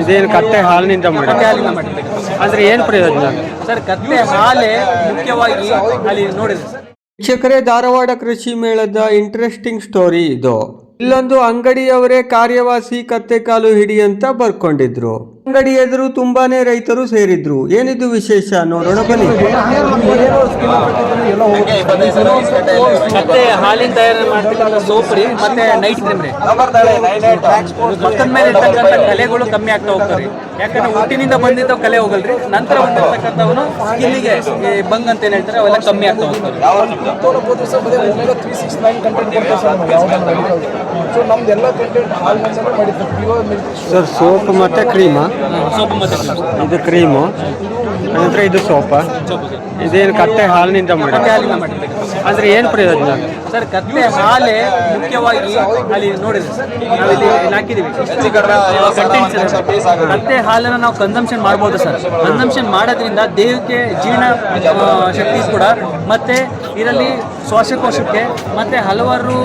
ಇದೇನು ಕತ್ತೆ ಹಾಲಿನಿಂದ ಮಾಡಿ ಅಂದ್ರೆ ಏನು ಪ್ರಯೋಜನ? ಸರ್ ಕತ್ತೆ ಹಾಲೇ ಮುಖ್ಯವಾಗಿ ಅಲ್ಲಿ ನೋಡಿದ್ರೆ ಸರ್. ವೀಕ್ಷಕರೇ ಧಾರವಾಡ ಕೃಷಿ ಮೇಳದ ಇಂಟ್ರೆಸ್ಟಿಂಗ್ ಸ್ಟೋರಿ ಇದು. ಇಲ್ಲೊಂದು ಅಂಗಡಿಯವರೇ ಕಾರ್ಯವಾಸಿ ಕತ್ತೆ ಕಾಲು ಹಿಡಿ ಅಂತ ಬರ್ಕೊಂಡಿದ್ರು. ಅಂಗಡಿ ಎದುರು ತುಂಬಾನೇ ರೈತರು ಸೇರಿದ್ರು. ಏನಿದು ವಿಶೇಷ? ನೋಡೋಣ ಬನ್ನಿ. ಮತ್ತೆ ಹಾಲಿನ ತಯಾರು ಮಾಡ್ತಕ್ಕಂಥ ಸೋಪ್ ರೀ ಮತ್ತೆ ನೈಟ್ ಕ್ರೀಮ್ ರೀ. ಮೇಲೆ ಇರ್ತಕ್ಕಂಥ ಕಲೆಗಳು ಕಮ್ಮಿ ಆಗ್ತಾ ಹೋಗ್ತಾರೆ ಯಾಕಂದ್ರೆ ಹುಟ್ಟಿನಿಂದ ಬಂದಿದ್ದ ಕಲೆ ಹೋಗಲ್ರಿ. ನಂತರ ಬಂದಿರ್ತಕ್ಕಂಥವನು ಸ್ಕಿನ್ನಿಗೆ ಬಂಗ್ ಅಂತ ಏನ್ ಹೇಳ್ತಾರೆ ಅವೆಲ್ಲ ಕಮ್ಮಿ ಆಗ್ತಾ ಹೋಗ್ತಾರೆ ಸೊ ನಮ್ದೆಲ್ಲ ಕಂಟೆಂಟ್ ಹಾಲಿನಿಂದಲೇ ಮಾಡಿದ್ದು ಸರ್ ಸೋಪ್ ಮತ್ತೆ ಕ್ರೀಮಾ. ಸೋಪ್ ಮತ್ತೆ cream. ಇದು ಕ್ರೀಮು. ನಂತರ ಇದು ಸೋಪ. ಇದೇನು ಕತ್ತೆ ಹಾಲಿನಿಂದ ಮಾಡಿ ಕತ್ತೆ ಹಾಲಿಂದ ಮಾಡಿರ್ಬೇಕು ಅಂದ್ರೆ ಏನು ಪ್ರಯೋಜನ? ಸರ್ ಕತ್ತೆ ಹಾಲೆ ಮುಖ್ಯವಾಗಿ ಅಲ್ಲಿ ನೋಡಿದ್ರೆ ಸರ್ ನಾವಿಲ್ಲಿ ಹಾಕಿದೀವಿ Contents. ಕತ್ತೆ ಹಾಲನ್ನ ನಾವು ಕನ್ಸಂಪ್ಷನ್ ಮಾಡ್ಬೋದು ಸರ್. ಕನ್ಸಂಪ್ಷನ್ ಮಾಡೋದ್ರಿಂದ ದೇಹಕ್ಕೆ ಜೀರ್ಣ ಆ, ಶಕ್ತಿ ಕೂಡ ಮತ್ತೆ ಇದರಲ್ಲಿ ಶ್ವಾಸಕೋಶಕ್ಕೆ ಮತ್ತೆ ಹಲವಾರು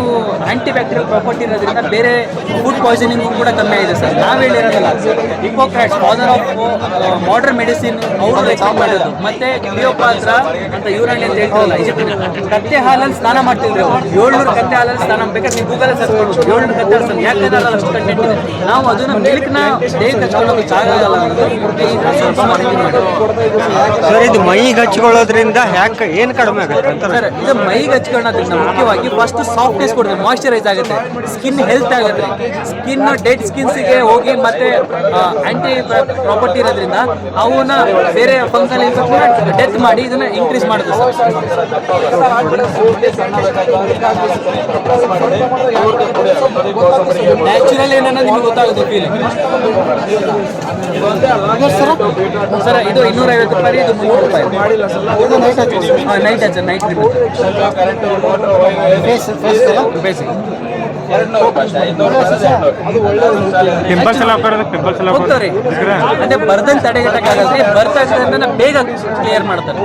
ಆಂಟಿ ಬ್ಯಾಕ್ಟೀರಿಯಲ್ ಪ್ರಾಪರ್ಟಿ ಇರೋದ್ರಿಂದ ಬೇರೆ ಫುಡ್ ಪಾಯ್ಸನಿಂಗ್ ಕೂಡ ಕಮ್ಮಿ ಆಗಿದೆ ಸರ್. ನಾವು ಹೇಳಿರೋದಲ್ಲ Hippocrates father of modern medicine ಅವರು ರೆಕಮೆಂಡ್ ಮಾಡೋದು ಮತ್ತೆ ಕ್ಲಿಯೋಪಾತ್ರ ಅಂತ ಯೂರಾಣಿ ಅಂತ ಹೇಳ್ತಾರಲ್ಲ ಈಜಿಪ್ಟಿನ ಕತ್ತೆ ಹಾಲಲ್ಲಿ ಸ್ನಾನ ಮಾಡ್ತಿದ್ರು. ಏಳ್ನೂರು ಕತ್ತೆ ಹಾಲಲ್ಲಿ ಸ್ನಾನ ಬೇಕಾದ್ರೆ ನೀವು ಗೂಗಲ್ ಸರ್ ಏಳ್ನೂರು ಕತ್ತೆ ಹಾಲು ಯಾಕೆ ಅಷ್ಟು ಕಂಟೆಂಟ್ ಇದೆ? ನಾವು ಅದನ್ನ ಮಿಲ್ಕ್ನ ದೇಹಕ್ಕೆ ಹಚ್ಕೊಳ್ಳೋಕೆ ಆಗಲ್ಲ ಸರ್ ಇದು ಮೈಗೆ ಹಚ್ಕೊಳ್ಳೋದ್ರಿಂದ ಹ್ಯಾಕ್ ಏನು ಕಡಿಮೆ ಆಗುತ್ತೆ ಸರ್ ಇದು ಮೈಗೆ ಹಚ್ಕೊಳ್ಳೋದ್ರಿಂದ ಮುಖ್ಯವಾಗಿ ಫಸ್ಟ್ ಸಾಫ್ಟ್ನೆಸ್ ಕೊಡುತ್ತೆ ಮಾಯಶ್ಚರೈಸ್ ಆಗುತ್ತೆ. ಸ್ಕಿನ್ ಹೆಲ್ತ್ ಆಗುತ್ತೆ. ಸ್ಕಿನ್ ಡೆಡ್ ಸ್ಕಿನ್ಸ್ಗೆ ಹೋಗಿ ಮತ್ತೆ ಆಂಟಿ ಪ್ರಾಪರ್ಟಿ ಇರೋದ್ರಿಂದ ಅವನ್ನ ಬೇರೆ ಫಂಕ್ಷನ್ ಡೆತ್ ಮಾಡಿ ಇದನ್ನ ಇನ್ಕ್ರೀಸ್ ಮಾಡುತ್ತೆ ಸರ್ ನ್ಯಾಚುರಲ್ ಏನನ್ನ ನಿಮ್ಗೆ ಗೊತ್ತಾಗುತ್ತೆ ಫೀಲ್ ಸರ್ ಇದು ಇನ್ನೂರ ಐವತ್ತು ರೂಪಾಯಿ ಇದು ಮುನ್ನೂರು ರೂಪಾಯಿ. ನೈಟ್ ಹಚ್ಚ ನೈಟ್ ಪಿಂಪಲ್ಸ್ ಎಲ್ಲ ಹಾಕೋದು ಪಿಂಪಲ್ಸ್ ಎಲ್ಲ ಹೋಗ್ತಾರೆ. ಅದೇ ಬರ್ದಂಗೆ ತಡೆಗಟ್ಟಕ್ಕಾಗತ್ತೆ ಬರ್ತಾ ಬೇಗ ಕ್ಲಿಯರ್ ಮಾಡ್ತಾರೆ.